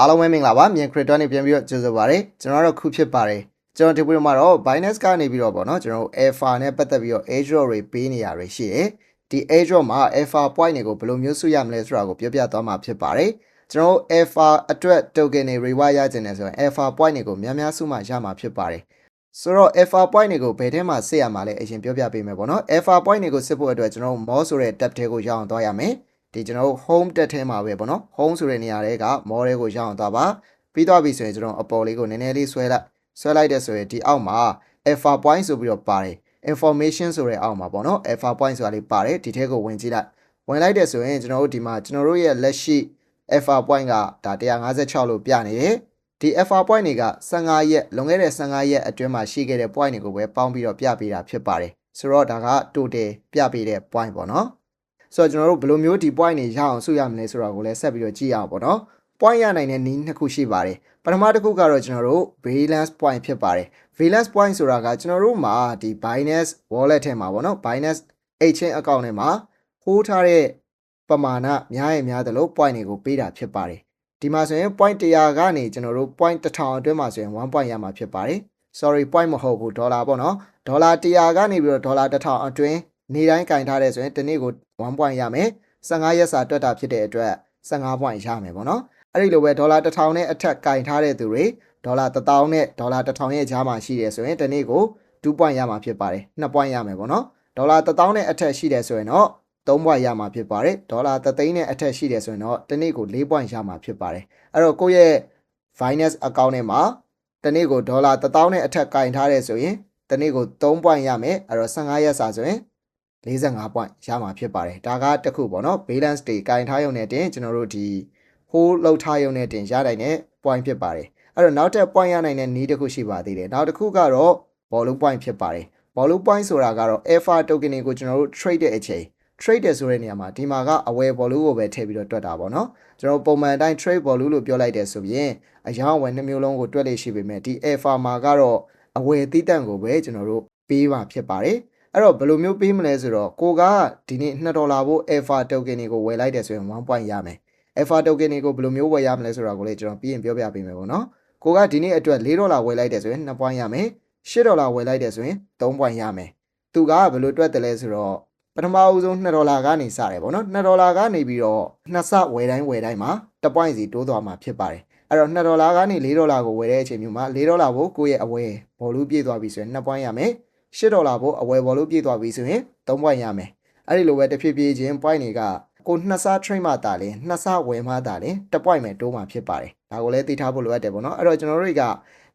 အားလုံးပဲမင်္ဂလာပါမြန် crypto နဲ့ပြန်ပြီးတော့ကြိုဆိုပါရစေကျွန်တော်တို့ခုဖြစ်ပါတယ်ကျွန်တော်ဒီဗီဒီယိုမှာတော့ Binance ကနေပြီးတော့ပေါ့နော်ကျွန်တော်တို့ Alpha နဲ့ပတ်သက်ပြီးတော့ airdrop တွေပေးနေရတွေရှိတယ်ဒီ airdrop မှာ Alpha point တွေကိုဘယ်လိုမျိုးစုရမလဲဆိုတာကိုပြောပြသွားမှာဖြစ်ပါတယ်ကျွန်တော်တို့ Alpha အတွက် token တွေ reward ရကြတယ်ဆိုရင် Alpha point တွေကိုများများစုမှရမှာဖြစ်ပါတယ်ဆိုတော့ alpha point တွေကိုဘယ်ထဲမှာစစ်ရမှာလဲအရင်ပြောပြပေးမယ်ပေါ့နော် alpha point တွေကိုစစ်ဖို့အတွက်ကျွန်တော်တို့ more ဆိုတဲ့ tab ထဲကိုရောက်အောင်သွားရမယ် ဒီကျွန်တော်တို့ home tab ထဲမှာပဲပေါ့နော် home ဆိုတဲ့နေရာတွေက more တွေကိုရောက်အောင်သွားပါပြီးသွားပြီဆိုရင်ကျွန်တော်အပေါ်လေးကိုနည်းနည်းလေးဆွဲလိုက်ဆွဲလိုက်တဲ့ဆိုရင်ဒီအောက်မှာ alpha point ဆိုပြီးတော့ပါတယ် information ဆိုတဲ့အောက်မှာပေါ့နော် alpha point ဆိုတာလေးပါတယ်ဒီထဲကိုဝင်ကြည့်လိုက်ဝင်လိုက်တဲ့ဆိုရင်ကျွန်တော်တို့ဒီမှာကျွန်တော်တို့ရဲ့လက်ရှိ alpha point ကဒါ156လို့ပြနေတယ်ဒီ alpha point တွေက15ရက်လွန်ခဲ့တဲ့15ရက်အတွင်းမှာရှိခဲ့တဲ့ point တွေကိုပဲပေါင်းပြီးတော့ပြပေးတာဖြစ်ပါတယ်ဆိုတော့ဒါက total ပြပေးတဲ့ point ပေါ့နော် ဆိုတော့ကျွန်တော်တို့ဘယ်လိုမျိုးဒီ point တွေရအောင်စုရမလဲဆိုတာကိုလည်းဆက်ပြီးတော့ကြည့်ရအောင်ပေါ့နော် point ရနိုင်တဲ့နည်းနှစ်ခုရှိပါတယ်ပထမတစ်ခုကတော့ကျွန်တော်တို့ balance point ဖြစ်ပါတယ် balance point ဆိုတာကကျွန်တော်တို့မှာဒီ Binance wallet ထဲမှာပေါ့နော် Binance exchange account ထဲမှာဟိုးထားတဲ့ပမာဏများရင်များသလို point တွေကိုပေးတာဖြစ်ပါတယ်ဒီမှာဆိုရင် point 100ကနေကျွန်တော်တို့ point 1000အတွင်းမှာဆိုရင်1 point ရမှာဖြစ်ပါတယ် sorry point မဟုတ်ဘူးဒေါ်လာပေါ့နော်ဒေါ်လာ100ကနေပြီးတော့ဒေါ်လာ1000အတွင်း နေတိုင်းကင်ထားတဲ့ဆိုရင်တစ်နေ့ကို1 point ရမယ်15ရက်စာတွက်တာဖြစ်တဲ့အတွက်15 point ရမယ်ပေါ့နော်အဲ့ဒီလိုပဲဒေါ်လာ1000နဲ့အထက်ကင်ထားတဲ့သူတွေဒေါ်လာ1000နဲ့ဒေါ်လာ1000ရဲ့ကြားမှာရှိတယ်ဆိုရင်တစ်နေ့ကို2 point ရမှာဖြစ်ပါတယ်2 point ရမယ်ပေါ့နော်ဒေါ်လာ1000နဲ့အထက်ရှိတယ်ဆိုရင်တော့3 point ရမှာဖြစ်ပါတယ်ဒေါ်လာ3သိန်းနဲ့အထက်ရှိတယ်ဆိုရင်တော့တစ်နေ့ကို4 point ရမှာဖြစ်ပါတယ်အဲ့တော့ကိုယ့်ရဲ့ Binance account ထဲမှာတစ်နေ့ကိုဒေါ်လာ1000နဲ့အထက်ကင်ထားတယ်ဆိုရင်တစ်နေ့ကို3 point ရမယ်အဲ့တော့15ရက်စာဆိုရင် 45 point ရမှာဖြစ်ပါတယ်ဒါကတစ်ခုပေါ့နော် balance တွေကင်ထားရုံနဲ့တင်ကျွန်တော်တို့ဒီ hold လောက်ထားရုံနဲ့တင်ရနိုင်တဲ့ point ဖြစ်ပါတယ်အဲ့တော့နောက်ထပ် point ရနိုင်တဲ့နည်းတစ်ခုရှိပါသေးတယ်နောက်တစ်ခုကတော့ volume point ဖြစ်ပါတယ် volume point ဆိုတာကတော့ alpha token တွေကိုကျွန်တော်တို့ trade တဲ့အချိန် trade တယ်ဆိုတဲ့နေရာမှာဒီမှာကအဝယ် volume ကိုပဲထည့်ပြီးတော့တွက်တာပေါ့နော်ကျွန်တော်ပုံမှန်အတိုင်း trade volume လို့ပြောလိုက်တယ်ဆိုရင်အယောင်အဝယ်နှမျိုးလုံးကိုတွက်လို့ရှိပေမဲ့ဒီ alpha မှာကတော့အဝယ်သီးတန့်ကိုပဲကျွန်တော်တို့ပေးပါဖြစ်ပါတယ် အဲ့တော့ဘယ်လိုမျိုးပေးမလဲဆိုတော့ကိုကဒီနေ့2ဒေါ်လာဖို့ alpha token တွေကိုဝယ်လိုက်တယ်ဆိုရင်1 point ရမယ် alpha token တွေကိုဘယ်လိုမျိုးဝယ်ရမလဲဆိုတာကိုလည်းကျွန်တော်ပြီးရင်ပြောပြပေးမယ်ပေါ့နော်ကိုကဒီနေ့အတွက်4ဒေါ်လာဝယ်လိုက်တယ်ဆိုရင်2 point ရမယ်10ဒေါ်လာဝယ်လိုက်တယ်ဆိုရင်3 point ရမယ်သူကဘယ်လိုတွက်တယ်လဲဆိုတော့ပထမအဦးဆုံး2ဒေါ်လာကနေစတယ်ပေါ့နော်2ဒေါ်လာကနေပြီးတော့နှစ်ဆဝယ်တိုင်းဝယ်တိုင်းမှာ1 point စီတိုးသွားမှာဖြစ်ပါတယ်အဲ့တော့2ဒေါ်လာကနေ4ဒေါ်လာကိုဝယ်တဲ့အချိန်မျိုးမှာ4ဒေါ်လာကိုကိုယ့်ရဲ့အဝယ်ဘောလုံးပြည့်သွားပြီဆိုရင်2 point ရမယ် 10ဒေါ်လာကိုအဝယ်ဘောလုံးပြည့်သွားပြီဆိုရင်3 point ရမယ်အဲ့ဒီလိုပဲတစ်ဖြည်းဖြည်းချင်း point တွေကကိုနှစ်ဆ trade မှတာလေနှစ်ဆဝယ်မှတာလေ1 point ပဲတိုးမှဖြစ်ပါတယ်ဒါကိုလည်းသိထားဖို့လိုအပ်တယ်ပေါ့နော်အဲ့တော့ကျွန်တော်တို့တွေက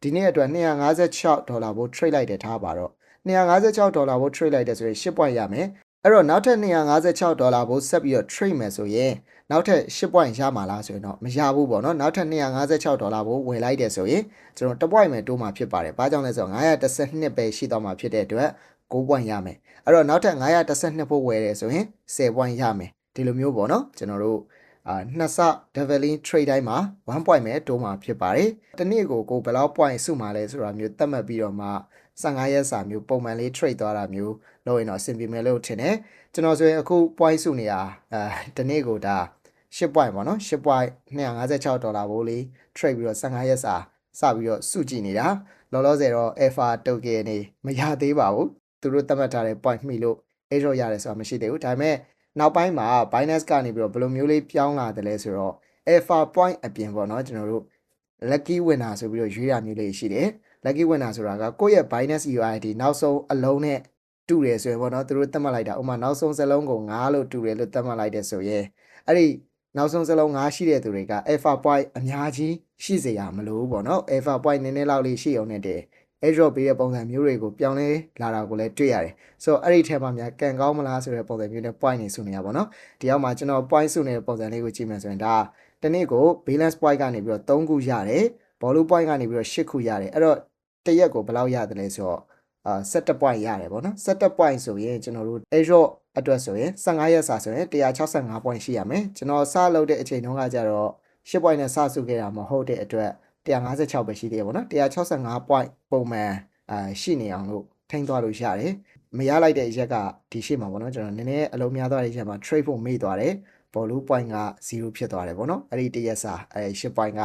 ဒီနေ့အတွက်256ဒေါ်လာကို trade လိုက်တယ်ထားပါတော့256ဒေါ်လာကို trade လိုက်တယ်ဆိုရင်10 point ရမယ် အဲ့တော့နောက်ထပ်256ဒေါ်လာကိုဆက်ပြီးတော့ trade မယ်ဆိုရင်နောက်ထပ်10 point ရမှာလားဆိုရင်တော့မရဘူးပေါ့နော်နောက်ထပ်256ဒေါ်လာကိုဝယ်လိုက်တယ်ဆိုရင်ကျွန်တော်1 point ပဲတိုးမှာဖြစ်ပါတယ်ဘာကြောင့်လဲဆိုတော့912ပဲရှိတော့မှာဖြစ်တဲ့အတွက်9 point ရမယ်အဲ့တော့နောက်ထပ်912ဖို့ဝယ်တယ်ဆိုရင်10 point ရမယ်ဒီလိုမျိုးပေါ့နော်ကျွန်တော်တို့အာနှစ်ဆ develing trade တိုင်းမှာ1 point ပဲတိုးမှာဖြစ်ပါတယ်တနေ့ကိုကိုဘယ်လောက် point စုမှာလဲဆိုတာမျိုးသတ်မှတ်ပြီးတော့မှ 15ရက်စာမျိုးပုံမှန်လေး trade သွားတာမျိုးလုပ်ရင်တော့အဆင်ပြေမယ်လို့ထင်တယ်ကျွန်တော်ဆိုရင်အခု point စုနေတာအဲတနေ့ကိုဒါ10 point ပေါ့နော်10 point 256ဒေါ်လာဘိုးလေး trade ပြီးတော့15ရက်စာစပြီးတော့စုကြည့်နေတာလောလောဆယ်တော့ alpha token နေမရသေးပါဘူးသူတို့သတ်မှတ်ထားတဲ့ point မှီလို့ error ရတယ်ဆိုတာမရှိသေးဘူးဒါပေမဲ့နောက်ပိုင်းမှာ Binance ကနေပြီးတော့ဘယ်လိုမျိုးလေးပြောင်းလာတယ်လဲဆိုတော့ alpha point အပြင်ပေါ့နော်ကျွန်တော်တို့ lucky winner ဆိုပြီးတော့ရွေးတာမျိုးလေးရှိတယ် lucky winner ဆိုတာကကိုယ့်ရဲ့ Binance UID နောက်ဆုံးအလုံးနဲ့တူတယ်ဆိုရင်ပေါ့နော်သူတို့သတ်မှတ်လိုက်တာဥပမာနောက်ဆုံးစလုံးကို9လို့တူတယ်လို့သတ်မှတ်လိုက်တယ်ဆိုရင်အဲ့ဒီနောက်ဆုံးစလုံး9ရှိတဲ့သူတွေက alpha point အများကြီးရှိစေရမလို့ပေါ့နော် alpha point နည်းနည်းလောက်လေးရှိအောင်နဲ့တည်း airdrop ပေးတဲ့ပုံစံမျိုးတွေကိုပြောင်းလဲလာတာကိုလည်းတွေ့ရတယ်ဆိုတော့အဲ့ဒီထဲမှာများကန်ကောင်းမလားဆိုတဲ့ပုံစံမျိုးနဲ့ point နေစုနေရပါတော့ဒီအောက်မှာကျွန်တော် point စုနေတဲ့ပုံစံလေးကိုကြည့်မယ်ဆိုရင်ဒါတနေ့ကို balance point ကနေပြီးတော့3ခုရတယ် volume point ကနေပြီးတော့8ခုရတယ်အဲ့တော့ တရက်ကိုဘယ်လောက်ရတယ်လဲဆိုတော့အာ17 point ရတယ်ပေါ့နော်17 point ဆိုရင်ကျွန်တော်တို့ airdrop အတွက်ဆိုရင်15ရက်စာဆိုရင်165 point ရှိရမယ်ကျွန်တော်စလုပ်တဲ့အချိန်တုန်းကကျတော့10 point နဲ့စစုခဲ့တာမဟုတ်တဲ့အတွက်156ပဲရှိသေးတယ်ပေါ့နော်165 point ပုံမှန်အာရှိနေအောင်လို့ထိန်းသွားလို့ရတယ်မရလိုက်တဲ့အရက်ကဒီရှေ့မှာပေါ့နော်ကျွန်တော်နည်းနည်းအလုံးများသွားတဲ့အချက်မှာ trade ဖို့မေ့သွားတယ် volume point က0ဖြစ်သွားတယ်ပေါ့နော်အဲ့ဒီတရက်စာအဲ့10 point က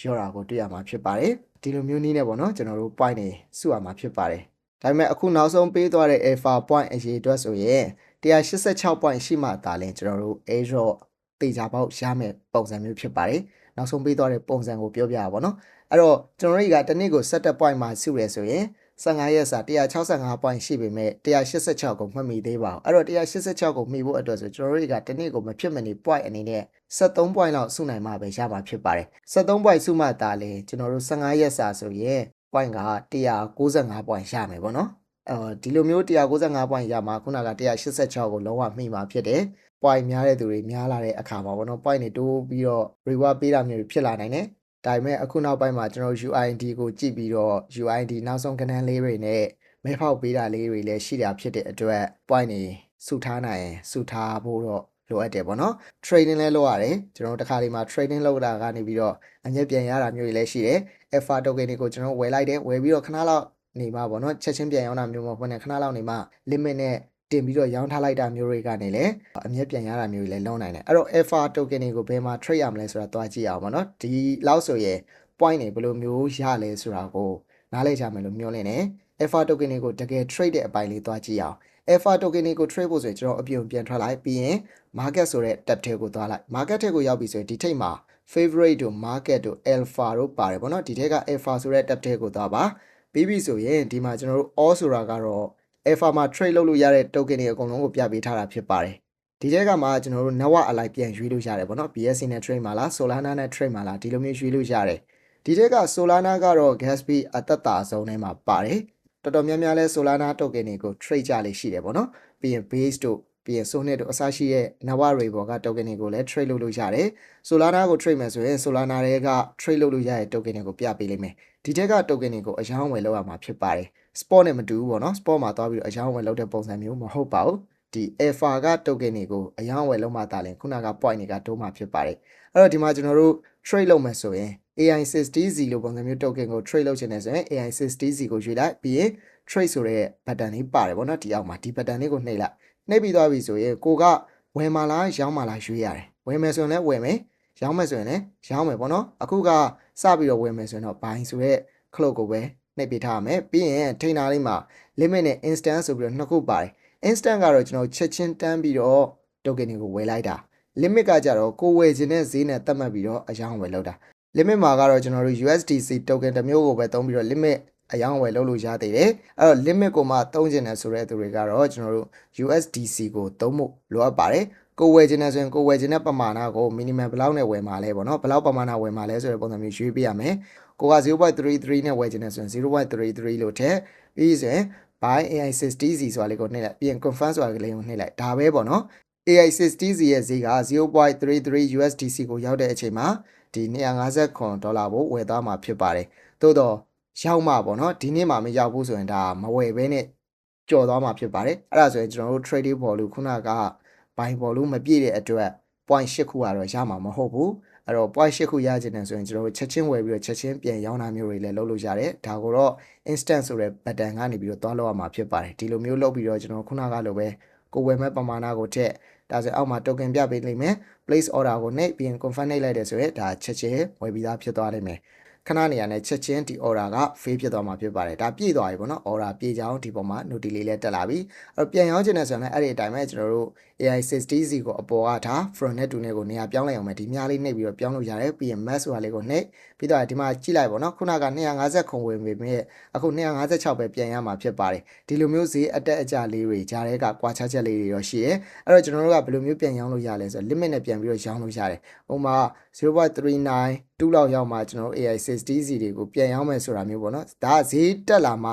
ရောတာကိုတွေ့ရမှာဖြစ်ပါတယ် ဒီလိုမျိုးနည်းနဲ့ပေါ့နော်ကျွန်တော်တို့ point တွေစုရမှာဖြစ်ပါတယ်ဒါပေမဲ့အခုနောက်ဆုံးပေးသွားတဲ့ alpha point အရေးအတွက်ဆိုရင်186 point ရှိမှသာလင်ကျွန်တော်တို့ airdrop တေချာပေါက်ရမယ်ပုံစံမျိုးဖြစ်ပါတယ်နောက်ဆုံးပေးသွားတဲ့ပုံစံကိုပြောပြရပါတော့အဲ့တော့ကျွန်တော်တို့ကတနေ့ကို17 point မှာစုရဆိုရင် 15ရက်စာ165 point ရှိပေမဲ့186ကိုမှတ်မိသေးပါဘူးအဲ့တော့186ကိုမှီဖို့အတွက်ဆိုကျွန်တော်တို့ကတနေ့ကိုမဖြစ်မနေ point အနေနဲ့73 point လောက်စုနိုင်မှပဲရမှာဖြစ်ပါတယ်73 point စုမှသာလေကျွန်တော်တို့15ရက်စာဆိုရင် point က195 point ရမယ်ပေါ့နော်အဲဒီလိုမျိုး195 point ရမှာခုနက186ကိုလုံးဝမှီမှာဖြစ်တယ် point များတဲ့သူတွေများလာတဲ့အခါမှာပေါ့နော် point တွေတိုးပြီးတော့ reward ပေးတာမျိုးဖြစ်လာနိုင်တယ် ဒါပေမဲ့အခုနောက်ပိုင်းမှာကျွန်တော် UID ကိုကြည့်ပြီးတော့ UID နောက်ဆုံးကဏ္ဍလေးတွေနဲ့မဲဖောက်ပေးတာလေးတွေလည်းရှိတာဖြစ်တဲ့အတွက် point တွေစုထားနိုင်ရင်စုထားဖို့တော့လိုအပ်တယ်ပေါ့နော် trading လည်းလုပ်ရတယ်ကျွန်တော်တို့တစ်ခါဒီမှာ trading လုပ်တာကနေပြီးတော့အမြတ်ပြန်ရတာမျိုးတွေလည်းရှိတယ် alpha token တွေကိုကျွန်တော်ဝယ်လိုက်တယ်ဝယ်ပြီးတော့ခဏလောက်နေမှာပေါ့နော်ချက်ချင်းပြန်ရောင်းတာမျိုးမဟုတ်ဘဲနဲ့ခဏလောက်နေမှာ limit နဲ့ တင်ပြီးတော့ရောင်းထားလိုက်တာမျိုးတွေကနေလည်းအမြတ်ပြန်ရတာမျိုးတွေလည်းလုံးနိုင်တယ်အဲ့တော့ alpha token တွေကိုဘယ်မှာ trade ရမလဲဆိုတာတွားကြည့်အောင်ပေါ့နော်ဒီလောက်ဆိုရင် point တွေဘယ်လိုမျိုးရလဲဆိုတာကိုနားလည်ကြမယ်လို့မျှော်လင့်တယ် alpha token တွေကိုတကယ် trade တဲ့အပိုင်းလေးတွားကြည့်အောင် alpha token တွေကို trade ဖို့ဆိုရင်ကျွန်တော်အပြုံပြန်ထွက်လိုက်ပြီးရင် market ဆိုတဲ့ tab ထဲကိုသွားလိုက် market ထဲကိုရောက်ပြီဆိုရင်ဒီထိပ်မှာ favorite တို့ market တို့ alpha တို့ပါတယ်ပေါ့နော်ဒီထက်က alpha ဆိုတဲ့ tab ထဲကိုသွားပါပြီးပြီဆိုရင်ဒီမှာကျွန်တော်တို့ all ဆိုတာကတော့ alpha မှာ trade လုပ်လို့ရတဲ့ token တွေအကုန်လုံးကိုပြပေးထားတာဖြစ်ပါတယ်ဒီထက်ကမှကျွန်တော်တို့ network အလိုက်ပြန်ရွေးလို့ရတယ်ပေါ့နော် BSC နဲ့ trade မှာလား Solana နဲ့ trade မှာလားဒီလိုမျိုးရွေးလို့ရတယ်ဒီထက်က Solana ကတော့ gas fee အသက်တာဆုံးထဲမှာပါတယ်တော်တော်များများလဲ Solana token တွေကို trade ကြလေးရှိတယ်ပေါ့နော်ပြီးရင် base တို့ပြီးရင် Sonet တို့အစရှိရဲ့ network တွေပေါ်က token တွေကိုလည်း trade လုပ်လို့ရတယ် Solana ကို trade မယ်ဆိုရင် Solana တွေက trade လုပ်လို့ရတဲ့ token တွေကိုပြပေးလိမ့်မယ်ဒီထက်က token တွေကိုအယောင်းဝယ်လုပ်ရမှာဖြစ်ပါတယ် spot နဲ့မတူဘူးပေါ့နော် spot မှာသွားပြီးတော့အယောင်းဝယ်လုပ်တဲ့ပုံစံမျိုးမဟုတ်ပါဘူးဒီ alpha က token တွေကိုအယောင်းဝယ်လုပ်မှသာလင်ခုနက point တွေကတိုးမှဖြစ်ပါတယ်အဲ့တော့ဒီမှာကျွန်တော်တို့ trade လုပ်မယ်ဆိုရင် AI60Z လို့ပုံစံမျိုး token ကို trade လုပ်ချင်တယ်ဆိုရင် AI60Z ကိုရွေးလိုက်ပြီးရင် trade ဆိုတဲ့ button လေးပါတယ်ပေါ့နော်ဒီအောက်မှာဒီ button လေးကိုနှိပ်လိုက်နှိပ်ပြီးသွားပြီဆိုရင်ကိုကဝယ်မှာလားရောင်းမှာလားရွေးရတယ်ဝယ်မယ်ဆိုရင်လည်းဝယ်မယ်ရောင်းမယ်ဆိုရင်လည်းရောင်းမယ်ပေါ့နော်အခုကစပြီးတော့ဝယ်မယ်ဆိုရင်တော့ buy ဆိုတဲ့ clock ကိုပဲ နှိပ်ပေးထားရမယ်ပြီးရင်ထိန်းထားလေးမှာ limit နဲ့ instant ဆိုပြီးတော့နှစ်ခုပါတယ် instant ကတော့ကျွန်တော်ချက်ချင်းတန်းပြီးတော့ token တွေကိုဝယ်လိုက်တာ limit ကကြတော့ကိုဝယ်ခြင်းနဲ့ဈေးနဲ့သတ်မှတ်ပြီးတော့အယောင်းဝယ်လုပ်တာ limit မှာကတော့ကျွန်တော်တို့ USDC token တစ်မျိုးကိုပဲသုံးပြီးတော့ limit အယောင်းဝယ်လုပ်လို့ရသေးတယ်အဲ့တော့ limit ကိုမှသုံးကျင်တယ်ဆိုတဲ့သူတွေကတော့ကျွန်တော်တို့ USDC ကိုသုံးဖို့လိုအပ်ပါတယ် ကိုဝယ်ခြင်းနဲ့ဆိုရင်ကိုဝယ်ခြင်းနဲ့ပမာဏကို minimum ဘယ်လောက်နဲ့ဝယ်မှာလဲပေါ့နော်ဘယ်လောက်ပမာဏဝယ်မှာလဲဆိုတဲ့ပုံစံမျိုးရွေးပြရမယ်ကိုက0.33နဲ့ဝယ်ခြင်းနဲ့ဆိုရင်0.33လို့ထည့်ပြီးဆိုရင် by AI60Z ဆိုတာလေးကိုနှိပ်လိုက်ပြီးရင် confirm ဆိုတာလေးကိုနှိပ်လိုက်ဒါပဲပေါ့နော် AI60Z ရဲ့ဈေးက0.33 USDC ကိုရောက်တဲ့အချိန်မှာဒီ250ဒေါ်လာကိုဝယ်သွားမှာဖြစ်ပါတယ်သို့တော့ရောက်မှာပေါ့နော်ဒီနေ့မှမရောက်ဘူးဆိုရင်ဒါမဝယ်ဘဲနဲ့ကြော်သွားမှာဖြစ်ပါတယ်အဲ့ဒါဆိုရင်ကျွန်တော်တို့ trading ပေါ်လို့ခုနက buy ပေါ်လို့မပြည့်တဲ့အတွက် point 8ခုကတော့ရမှာမဟုတ်ဘူးအဲ့တော့ point 8ခုရခြင်းတယ်ဆိုရင်ကျွန်တော်တို့ချက်ချင်းဝယ်ပြီးတော့ချက်ချင်းပြန်ရောင်းတာမျိုးတွေလည်းလုပ်လို့ရတယ်ဒါကိုတော့ instant ဆိုတဲ့ button ကနေပြီးတော့သွားလောက်ရမှာဖြစ်ပါတယ်ဒီလိုမျိုးလုပ်ပြီးတော့ကျွန်တော်ခုနကလိုပဲကိုဝယ်မဲ့ပမာဏကိုထည့်ဒါဆိုအောက်မှာ token ပြပေးလိမ့်မယ် place order ကိုနှိပ်ပြီးရင် confirm နှိပ်လိုက်တယ်ဆိုရင်ဒါချက်ချင်းဝယ်ပြီးသားဖြစ်သွားလိမ့်မယ် ခဏနေရနဲ့ချက်ချင်းဒီ order က fail ဖြစ်သွားမှာဖြစ်ပါတယ်ဒါပြည့်သွားပြီပေါ့နော် order ပြည့်ကြအောင်ဒီပေါ်မှာ note လေးလည်းတက်လာပြီအဲ့တော့ပြန်ရောင်းချင်တယ်ဆိုရင်လည်းအဲ့ဒီအတိုင်းပဲကျွန်တော်တို့ AI60Z ကိုအပေါ်ကထား front net to net ကိုနေရာပြောင်းလိုက်အောင်မယ်ဒီမြားလေးနှိပ်ပြီးတော့ပြောင်းလို့ရတယ်ပြီးရင် max ဆိုတာလေးကိုနှိပ် ပြီးတော့ဒီမှာကြည့်လိုက်ပေါ့နော်ခုနက250ခုဝင်ပေမဲ့အခု256ပဲပြန်ရမှာဖြစ်ပါတယ်ဒီလိုမျိုးဈေးအတက်အကျလေးတွေဂျားတဲ့ကကွာခြားချက်လေးတွေတော့ရှိရဲအဲ့တော့ကျွန်တော်တို့ကဘယ်လိုမျိုးပြန်ရောင်းလို့ရလဲဆိုတော့ limit နဲ့ပြန်ပြီးတော့ရောင်းလို့ရတယ်ဥပမာ0.39 2လောက်ရောက်မှကျွန်တော်တို့ AI60Z တွေကိုပြန်ရောင်းမယ်ဆိုတာမျိုးပေါ့နော်ဒါဈေးတက်လာမှ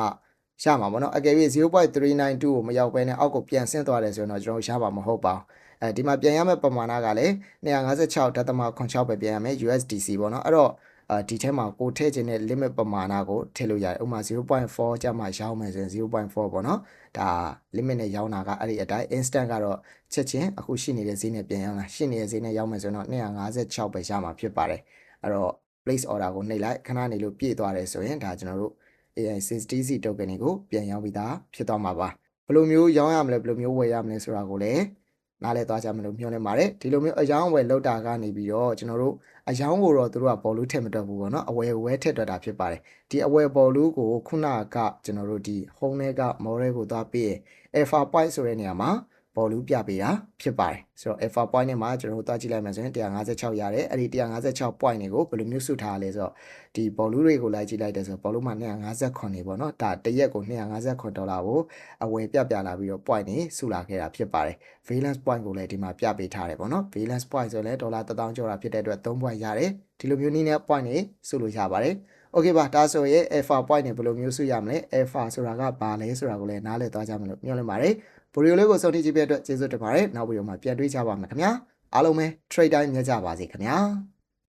ရမှာပေါ့နော်အကယ်၍0.392ကိုမရောက်ဘဲနဲ့အောက်ကိုပြန်ဆင်းသွားတယ်ဆိုရင်တော့ကျွန်တော်ရပါမှာမဟုတ်ပါဘူးအဲဒီမှာပြန်ရမယ့်ပမာဏကလည်း256.6ပဲပြန်ရမယ် USDC ပေါ့နော်အဲ့တော့ အာဒီထဲမှာကိုထည့်ခြင်းတဲ့ limit ပမာဏကိုထည့်လို့ရတယ်ဥပမာ0.4ကျမှရောင်းမယ်ဆိုရင်0.4ပေါ့နော်ဒါ limit နဲ့ရောင်းတာကအဲ့ဒီအတိုင်း instant ကတော့ချက်ချင်းအခုရှိနေတဲ့ဈေးနဲ့ပြန်ရောင်းတာရှိနေတဲ့ဈေးနဲ့ရောင်းမယ်ဆိုတော့256ပဲရမှာဖြစ်ပါတယ်အဲ့တော့ place order ကိုနှိပ်လိုက်ခဏနေလို့ပြည့်သွားတယ်ဆိုရင်ဒါကျွန်တော်တို့ AI60Z token တွေကိုပြန်ရောင်းပြီးသားဖြစ်သွားမှာပါဘယ်လိုမျိုးရောင်းရမလဲဘယ်လိုမျိုးဝယ်ရမလဲဆိုတာကိုလည်း နားလည်သွားကြမယ်လို့မျှော်လင့်ပါတယ်ဒီလိုမျိုးအယောင်းအဝယ်လောက်တာကနေပြီးတော့ကျွန်တော်တို့အယောင်းကိုတော့သူတို့ကဘောလုံးထည့်မတော့ဘူးပေါ့နော်အဝယ်ဝဲထည့်တော့တာဖြစ်ပါတယ်ဒီအဝယ်ဘောလုံးကိုခုနကကျွန်တော်တို့ဒီ home ထဲက model ကိုသွားပြီးရင် alpha point ဆိုတဲ့နေရာမှာ ဘောလုံးပြပေးတာဖြစ်ပါတယ်ဆိုတော့ alpha point နဲ့မှာကျွန်တော်တို့သွားကြည့်လိုက်မယ်ဆိုရင်156ရတယ်အဲ့ဒီ156 point တွေကိုဘယ်လိုမျိုးစုထားလဲဆိုတော့ဒီဘောလုံးတွေကိုလိုက်ကြည့်လိုက်တယ်ဆိုတော့ဘောလုံးမှာ259နေပေါ့နော်ဒါတရက်ကို259ဒေါ်လာကိုအဝယ်ပြပြလာပြီးတော့ point နေစုလာခဲ့တာဖြစ်ပါတယ် valence point ကိုလည်းဒီမှာပြပေးထားတယ်ပေါ့နော် valence point ဆိုလည်းဒေါ်လာ1000ကျော်တာဖြစ်တဲ့အတွက်3 point ရတယ်ဒီလိုမျိုးနည်းနဲ့ point နေစုလို့ရပါတယ်โอเคပါဒါဆိုရင် alpha point နေဘယ်လိုမျိုးစုရမလဲ alpha ဆိုတာကဘာလဲဆိုတာကိုလည်းနားလည်သွားကြမယ်လို့မျှော်လင့်ပါတယ် ဗီဒီယိုလေးကိုဆုံးဖြတ်ကြည့်ပြတဲ့အတွက်ကျေးဇူးတင်ပါတယ်နောက်ဗီဒီယိုမှာပြန်တွေ့ကြပါမယ်ခင်ဗျာအားလုံးပဲ trade time မြတ်ကြပါစေခင်ဗျာ